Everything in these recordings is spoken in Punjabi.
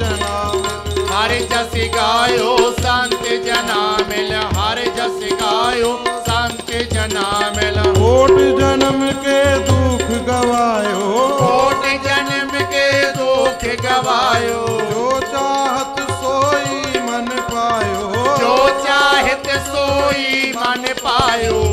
ਜਨਾ ਹਰ ਜਸ ਗਾਇਓ ਸੰਤ ਜਨਾ ਮਿਲ। ਹਰ ਜਸ ਗਾਇਓ ਸੰਤ ਜਨਾ ਮਿਲ। ਕੋਟ ਜਨਮ ਕੇ ਦੁਖ ਗਵਾਇਓ। ਕੋਟ ਜਨਮ ਕੇ ਦੁਖ ਗਵਾਇਓ। ਜੋ ਚਾਹਤ ਸੋਈ ਮਨ ਪਾਇਓ। ਜੋ ਚਾਹਿਤ ਸੋਈ ਮਨ ਪਾਇਓ।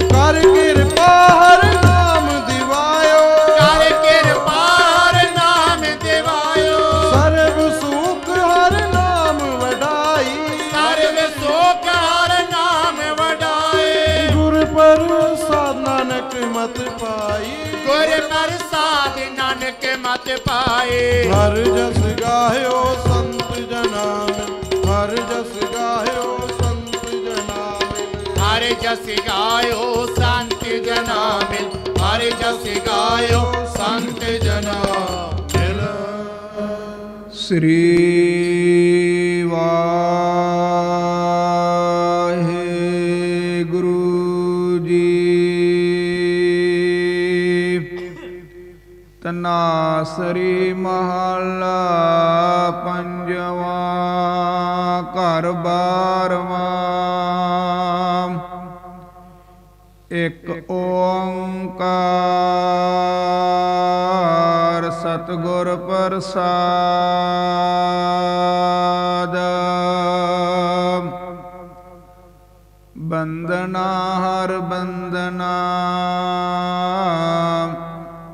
ਗੁਰ ਪ੍ਰਸਾਦ ਨਾਨਕ ਮਤ ਪਾਏ। ਹਰ ਜਸ ਗਾਇਓ ਸੰਤ ਜਨਾ ਹਰ ਜਸ ਗਾਇਓ ਸੰਤ ਜਨਾ ਹਰ ਜਸ ਗਾਇਓ ਸੰਤ ਜਨਾ ਮਿਲ ਹਰ ਜਸ ਗਾਇਓ ਸੰਤ ਜਨਾ ਮਿਲ। ਸ੍ਰੀ ਵਾਹਿਗੁਰੂ ਤਨਾਸਰੀ ਮਹੱਲਾ ਪੰਜਵਾਂ ਘਰ ਬਾਰਵਾਂ। ਇਕ ਓੰਕਾਰ ਸਤਿਗੁਰ ਪ੍ਰਸਾਦ। ਬੰਦਨਾ ਹਰ ਬੰਦਨਾ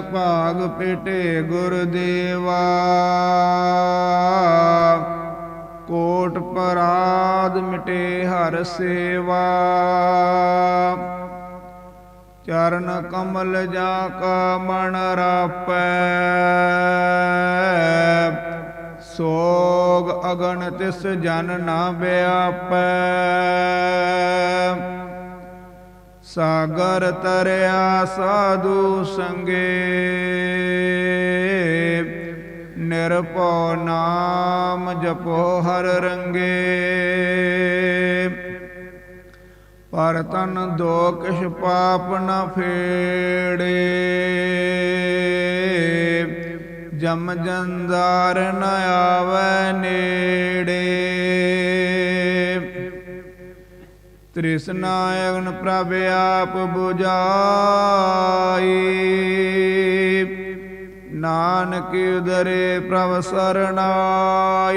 ਭਾਗ ਪਿਟੇ ਗੁਰਦੇਵਾ। ਕੋਟ ਪਰਾਦ ਮਿਟੇ ਹਰ ਸੇਵਾ। ਚਰਨ ਕਮਲ ਜਾ ਕਾ ਮਨ ਰਾਪੈ। ਸੋਗ ਅਗਨ ਤਿਸ ਜਨ ਨਾ ਵਿਆਪੈ। ਸਾਗਰ ਤਰਿਆ ਸਾਧੂ ਸੰਗੇ। ਨਿਰਭਉ ਨਾਮ ਜਪੋ ਹਰ ਰੰਗੇ। ਪਰ ਤਨ ਦੋ ਪਾਪ ਨ ਫੇੜੇ। ਜਮ ਜੰਦਾਰ ਨ ਆਵੈ ਨੇੜੇ। ਤ੍ਰਿਸ਼ਨਾ ਅਗਨ ਪ੍ਰਭ ਆਪ 부ਜਾਈ ਨਾਨਕ ਉਦਰੇ ਪ੍ਰਭ ਸਰਣਾਈ।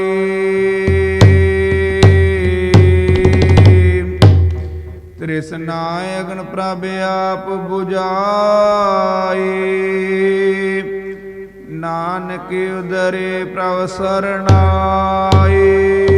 ਤ੍ਰਿਸ਼ਨਾ ਅਗਨ ਪ੍ਰਭ ਆਪ 부ਜਾਈ ਨਾਨਕ ਉਦਰੇ ਪ੍ਰਭ ਸਰਣਾਈ।